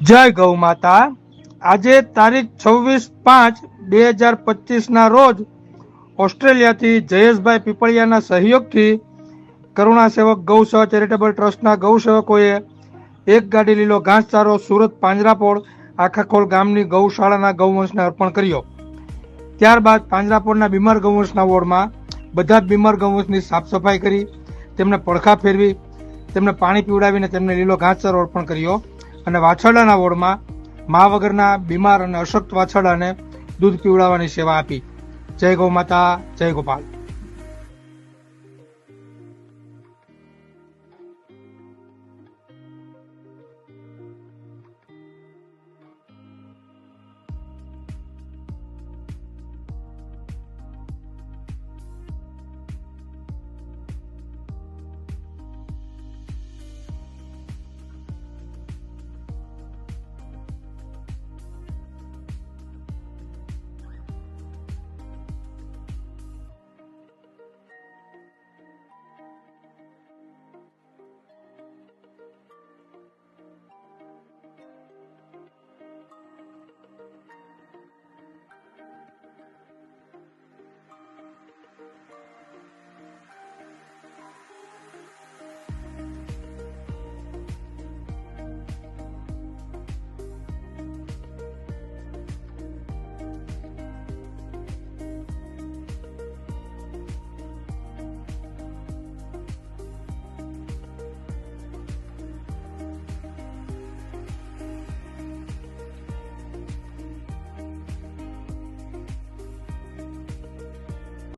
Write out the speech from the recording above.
જય ગૌ માતા. આજે તારીખ છવ્વીસ પાંચ બે હજાર પચીસના રોજ ઓસ્ટ્રેલિયાથી જયેશભાઈ પીપળિયાના સહયોગથી કરુણા સેવક ગૌ સેવા ચેરિટેબલ ટ્રસ્ટના ગૌ સેવકોએ એક ગાડી લીલો ઘાસચારો સુરત પાંજરાપોળ આખાખોલ ગામની ગૌશાળાના ગૌવંશને અર્પણ કર્યો. ત્યારબાદ પાંજરાપોળના બીમાર ગૌવંશના વોર્ડમાં બધા જ બીમાર ગૌવંશની સાફ સફાઈ કરી, તેમને પડખા ફેરવી, તેમને પાણી પીવડાવીને તેમને લીલો ઘાસચારો અર્પણ કર્યો. અને વાછરડાના વોર્ડમાં મા વગરના બીમાર અને અશક્ત વાછરડાને દૂધ પીવડાવવાની સેવા આપી. જય ગૌ માતા, જય ગોપાલ.